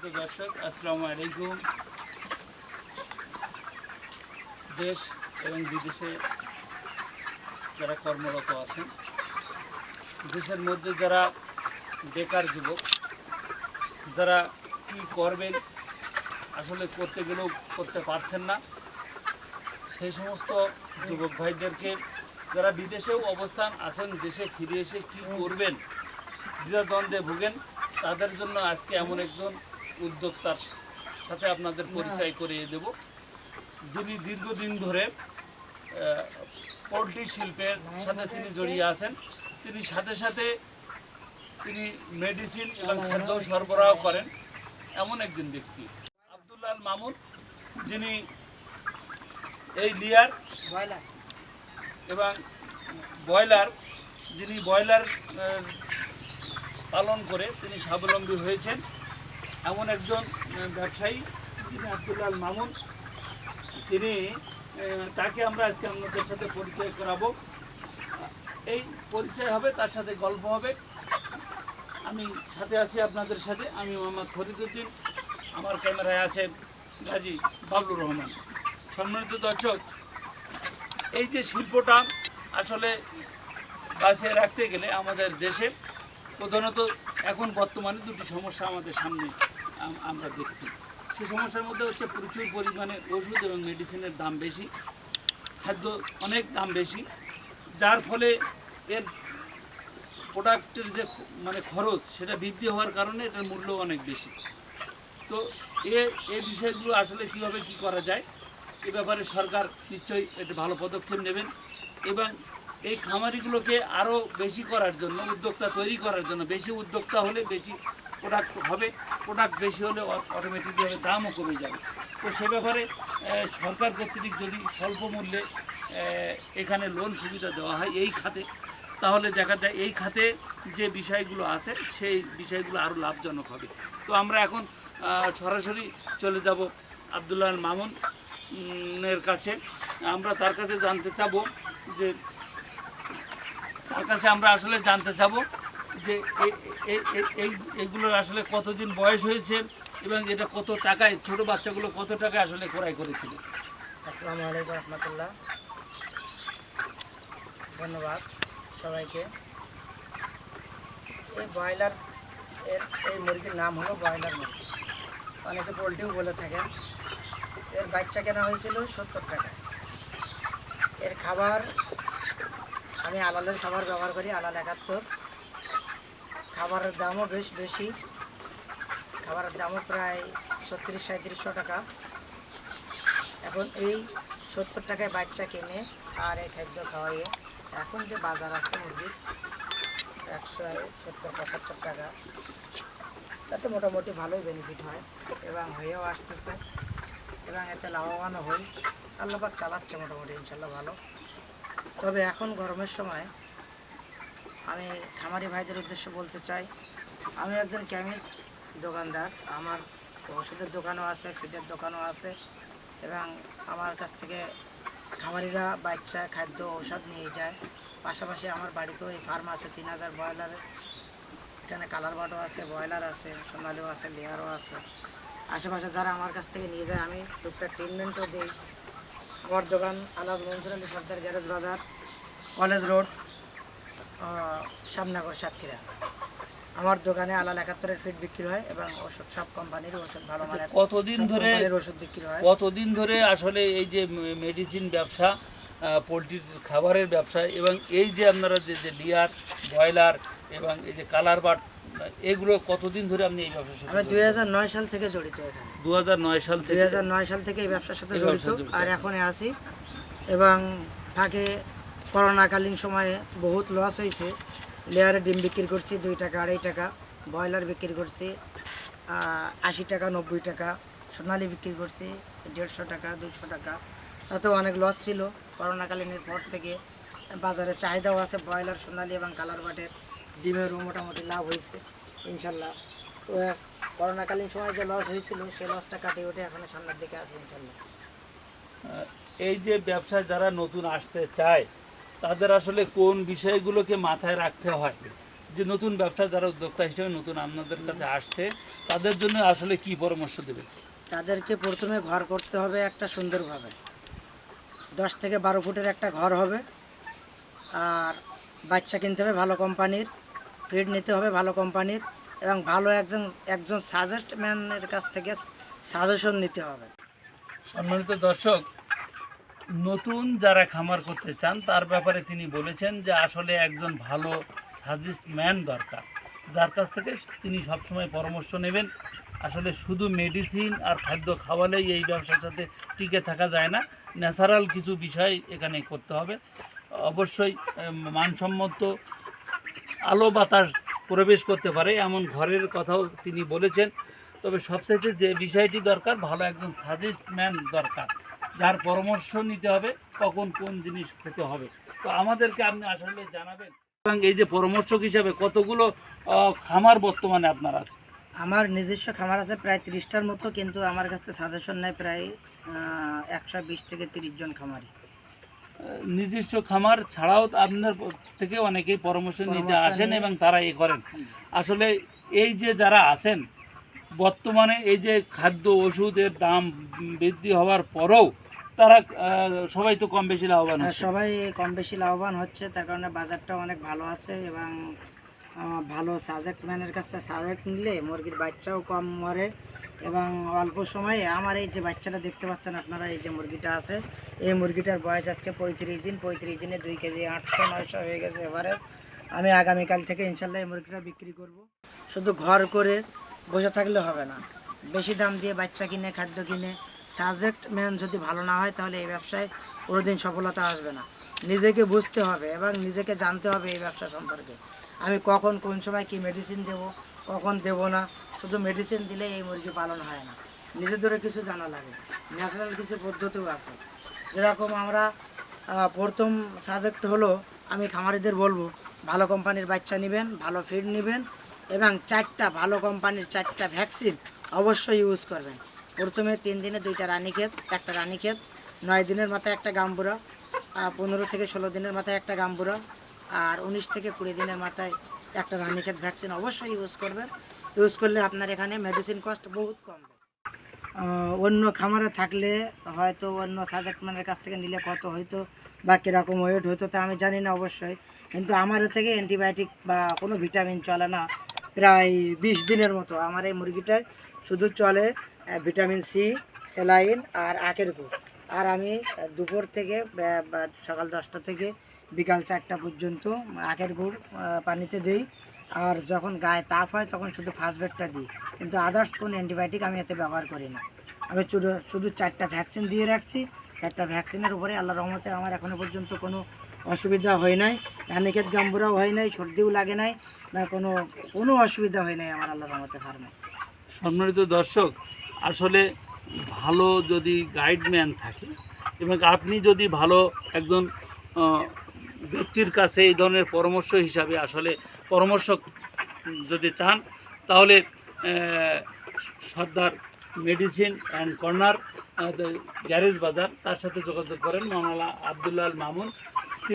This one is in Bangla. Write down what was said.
সম্মানিত দর্শক, আসসালামু আলাইকুম। দেশ এবং বিদেশে যারা কর্মরত আছেন, দেশের মধ্যে যারা বেকার যুবক, যারা কি করবেন, আসলে করতে গেলেও করতে পারছেন না, সেই সমস্ত যুবক ভাইদেরকে যারা বিদেশেও অবস্থান আছেন, দেশে ফিরে এসে কি করবেন, দ্বিধাদ্বন্দ্বে ভুগেন, তাদের জন্য আজকে এমন একজন উদ্যোক্তার সাথে আপনাদের পরিচয় করিয়ে দেব। যিনি দীর্ঘদিন ধরে পোলট্রি শিল্পের সাথে তিনি জড়িয়ে আছেন। তিনি সাথে সাথে তিনি মেডিসিন এবং খাদ্য সরবরাহ করেন এমন একজন ব্যক্তি। আব্দুল্লাল মামুন যিনি এই লিয়ার এবং ব্রয়লার যিনি ব্রয়লার পালন করে তিনি স্বাবলম্বী হয়েছেন। এমন একজন ব্যবসায়ী যিনি আব্দুল্লাল মামুন। তিনি তাকে আমরা আজকে আপনাদের সাথে পরিচয় করাবো। এই পরিচয় হবে, তার সাথে গল্প হবে। আমি সাথে আছি আপনাদের সাথে, আমি মোহাম্মদ ফরিদুদ্দিন। আমার ক্যামেরায় আছে গাজী বাবলুর রহমান। সম্মানিত দর্শক, এই যে শিল্পটা আসলে বাঁচিয়ে রাখতে গেলে আমাদের দেশে প্রধানত এখন বর্তমানে দুটি সমস্যা আমাদের সামনে আমরা দেখছি। সে সমস্যার মধ্যে হচ্ছে প্রচুর পরিমাণে ওষুধ এবং মেডিসিনের দাম বেশি, খাদ্য অনেক দাম বেশি, যার ফলে এর প্রোডাক্টের যে মানে খরচ, সেটা বৃদ্ধি হওয়ার কারণে এটার মূল্য অনেক বেশি। তো এ এই বিষয়গুলো আসলে কীভাবে কি করা যায়, এ ব্যাপারে সরকার নিশ্চয়ই একটা ভালো পদক্ষেপ নেবেন এবং এই খামারিগুলোকে আরও বেশি করার জন্য উদ্যোক্তা তৈরি করার জন্য বেশি উদ্যোক্তা হলে বেশি প্রোডাক্ট হবে প্রোডাক্ট বেশি হলে অটোমেটিকভাবে দামও কমে যাবে। তো সে ব্যাপারে সরকার কর্তৃক যদি স্বল্প মূল্যে এখানে লোন সুবিধা দেওয়া হয় এই খাতে তাহলে দেখা যায় এই খাতে যে বিষয়গুলো আছে সেই বিষয়গুলো আরও লাভজনক হবে। তো আমরা এখন সরাসরি চলে যাব আবদুল্লাহ মামুন উম, এর কাছে। আমরা তার কাছে জানতে চাবো যে তার কাছে আমরা আসলে জানতে চাবো যে এইগুলোর আসলে কতদিন বয়স হয়েছে এবং এটা কত টাকায়, ছোট বাচ্চাগুলো কত টাকায় আসলে ক্রয় করেছিল? আসসালামু আলাইকুম রহমতুল্লাহ। ধন্যবাদ সবাইকে। এই ব্রয়লার, এর, এই মুরগির নাম হলো ব্রয়লার মুরগি। অনেকে পোলট্রিও বলে থাকেন, এর বাচ্চা কেনা হয়েছিল সত্তর টাকা এর খাবার আমি আলালের খাবার ব্যবহার করি, আলাল একাত্তর। খাবারের দামও বেশ বেশি। খাবারের দামও প্রায় ছত্রিশ সাঁত্রিশশো টাকা। এখন এই সত্তর টাকায় বাচ্চা কিনে আর এই খাদ্য খাওয়াইয়ে এখন যে বাজার আছে মুরগির, একশো সত্তর, পঁচাত্তর টাকা। তাতে মোটামুটি ভালোই বেনিফিট হয়। এবং হয়েও আসতেছে। এবং এতে লাভবানও হই। আল্লাপাক চালাচ্ছে মোটামুটি, ইনশাল্লাহ ভালো। তবে এখন গরমের সময় আমি খামারি ভাইদের উদ্দেশ্য বলতে চাই। আমি একজন কেমিস্ট দোকানদার। আমার ওষুধের দোকানও আছে, ফিডের দোকানও আছে এবং আমার কাছ থেকে খামারিরা বাচ্চা, খাদ্য, ঔষধ নিয়ে যায়। পাশাপাশি আমার বাড়িতেও এই ফার্ম আছে, তিন হাজার ব্রয়লারের এখানে কালার বাটও আছে, ব্রয়লার আছে, সোনালিও আছে, লেয়ারও আছে। আশেপাশে যারা আমার কাছ থেকে নিয়ে যায়, আমি টুকটাক ট্রিটমেন্টও দিই। আমার দোকান আলাজ Mansur Ali Sardar garage bazar college road Shyamnagar Satkhira. আমার দোকানে আলাল একাত্তরের ফিট বিক্রি হয় এবং ওষুধ সব কোম্পানির ওষুধ ভালো মানের আচ্ছা, কতদিন ধরে- ওষুধ বিক্রি হয়। কতদিন ধরে আসলে এই যে মেডিসিন ব্যবসা পোলট্রির খাবারের ব্যবসা এবং এই যে আপনারা যে যে লিয়ার ব্রয়লার এবং এই যে কালার বাট এগুলো কতদিন ধরে আপনি এই ব্যবসার আমি সাথে দুই হাজার নয় সাল থেকে জড়িত এখানে। দু হাজার নয় সাল দুই থেকে নয় সাল থেকে এই ব্যবসার সাথে জড়িত। আর আছেন। এখন আসি এবং ফাঁকে করোনাকালীন সময়ে বহুত লস হয়েছে লেয়ারে ডিম বিক্রি করছি দুই টাকা আড়াই টাকা ব্রয়লার বিক্রি করছি আশি টাকা নব্বই টাকা সোনালি বিক্রি করছি দেড়শো টাকা দুশো টাকা। তাতেও অনেক লস ছিল। করোনাকালীনের পর থেকে বাজারে চাহিদাও আছে ব্রয়লার সোনালি এবং কালার বাটের। ডিমেরও মোটামুটি লাভ হয়েছে ইনশাল্লাহ। করোনাকালীন সময় যে লস হয়েছিল সেই লসটা কাটিয়ে ওঠে এখন সামনের দিকে আছে ইনশাল্লাহ। এই যে ব্যবসায় যারা নতুন আসতে চায় তাদের আসলে কোন বিষয়গুলোকে মাথায় রাখতে হয়? যে নতুন ব্যবসা যারা উদ্যোক্তা হিসেবে নতুন আপনাদের কাছে আসছে তাদের জন্য আসলে কি পরামর্শ দেবেন? তাদেরকে প্রথমে ঘর করতে হবে একটা সুন্দরভাবে। দশ থেকে বারো ফুটের একটা ঘর হবে আর বাচ্চা কিনতে হবে ভালো কোম্পানির। ফিড নিতে হবে ভালো কোম্পানির এবং ভালো একজন একজন সাজেস্ট ম্যানের কাছ থেকে সাজেশন নিতে হবে। সম্মানিত দর্শক, নতুন যারা খামার করতে চান, তার ব্যাপারে তিনি বলেছেন যে আসলে একজন ভালো সাজেস্ট ম্যান দরকার। যার কাছ থেকে তিনি সবসময় পরামর্শ নেবেন। আসলে শুধু মেডিসিন আর খাদ্য খাওয়ালেই এই ব্যবসার সাথে টিকে থাকা যায় না। ন্যাচারাল কিছু বিষয় এখানে করতে হবে। অবশ্যই মানসম্মত আলো বাতাস প্রবেশ করতে পারে, এমন ঘরের কথাও তিনি বলেছেন। তবে সবচাইতে যে বিষয়টি দরকার, ভালো একজন সাজেস্ট ম্যান দরকার। যার পরামর্শ নিতে হবে, কখন কোন জিনিস খেতে হবে। তো আমাদেরকে আপনি আসলে জানাবেন। এবং এই যে পরামর্শক হিসাবে কতগুলো খামার বর্তমানে আপনার আছে? আমার নিজস্ব খামার আছে প্রায় তিরিশটার মতো, কিন্তু আমার কাছে সাজেশন নেয় প্রায় একশো বিশ থেকে তিরিশ জন খামারি। নিজস্ব খামার ছাড়াও আপনার থেকে অনেকেই পরামর্শ নিতে আসেন এবং তারা এ করেন। আসলে এই যে যারা আছেন বর্তমানে এই যে খাদ্য ওষুধের দাম বৃদ্ধি হওয়ার পরেও তারা সবাই তো কম বেশি লাভবান হ্যাঁ, সবাই কম বেশি লাভবান হচ্ছে। তার কারণে বাজারটা অনেক ভালো আছে এবং ভালো সাজেক্ট ম্যানের কাছে সাজেক্ট নিলে মুরগির বাচ্চাও কম মরে। এবং অল্প সময়ে আমার এই যে বাচ্চাটা দেখতে পাচ্ছেন আপনারা, এই যে মুরগিটা আছে, এই মুরগিটার বয়স আজকে পঁয়ত্রিশ দিন, পঁয়ত্রিশ দিনে দুই কেজি আটশো নয়শো হয়ে গেছে এভারেজ আমি আগামীকাল থেকে ইনশাল্লাহ এই মুরগিটা বিক্রি করব। শুধু ঘর করে বসে থাকলে হবে না। বেশি দাম দিয়ে বাচ্চা কিনে, খাদ্য কিনে সাজেক্ট ম্যান যদি ভালো না হয় তাহলে এই ব্যবসায় কোনোদিন সফলতা আসবে না। নিজেকে বুঝতে হবে এবং নিজেকে জানতে হবে এই ব্যবসা সম্পর্কে। আমি কখন কোন সময় কি মেডিসিন দেব, কখন দেব না শুধু মেডিসিন দিলে এই মুরগি পালন হয় না। নিজেদেরও কিছু জানা লাগে। ন্যাচারাল কিছু পদ্ধতিও আছে। যেরকম আমরা প্রথম সাজেক্ট হলো, আমি খামারিদের বলব, ভালো কোম্পানির বাচ্চা নেবেন, ভালো ফিড নেবেন এবং চারটা ভালো কোম্পানির চারটা ভ্যাকসিন অবশ্যই ইউজ করবেন। প্রথমে তিন দিনে দুইটা রানীক্ষেত একটা রানীক্ষেত নয় দিনের মাথায় একটা গাম্বুরা পনেরো থেকে ষোলো দিনের মাথায় একটা গাম্বুরা, আর উনিশ থেকে কুড়ি দিনের মাথায় একটা রানীক্ষেত ভ্যাকসিন অবশ্যই ইউজ করবেন। ইউজ করলে আপনার এখানে মেডিসিন কস্ট বহুত কম। অন্য খামারে থাকলে হয়তো অন্য সাজেক্টম্যানের কাছ থেকে নিলে কত হয়তো বা কীরকম ওয়েট হতো তা আমি জানি না অবশ্যই। কিন্তু আমার থেকে অ্যান্টিবায়োটিক বা কোনো ভিটামিন চলে না। প্রায় বিশ দিনের মতো আমার এই মুরগিটায় শুধু চলে ভিটামিন সি স্যালাইন আর আখের গুড়। আর আমি দুপুর থেকে সকাল দশটা থেকে বিকাল চারটা পর্যন্ত আখের গুড় পানিতে দিই। আর যখন গায়ে তাপ হয়, তখন শুধু ফার্স্টবেডটা দিই। কিন্তু আদার্স কোনো অ্যান্টিবায়োটিক আমি এতে ব্যবহার করি না। আমি শুধু শুধু চারটা ভ্যাকসিন দিয়ে রাখছি। চারটা ভ্যাকসিনের উপরে আল্লাহ রহমতে আমার এখনও পর্যন্ত কোনো অসুবিধা হয় নাই। রানিকেত গাম্বুরাও হয় নাই, সর্দিও লাগে নাই বা কোনো কোনো অসুবিধা হয় নাই আমার আল্লাহ রহমতে ফার্মে সম্মানিত দর্শক, আসলে ভালো যদি গাইডম্যান থাকে, এবং আপনি যদি ভালো একজন ব্যক্তির কাছে এই ধরনের পরামর্শ হিসাবে আসলে পরামর্শ যদি চান, তাহলে Sardar medicine and corner garage bazar, তার সাথে যোগাযোগ করেন মামলা আবদুল্লাহ মামুন।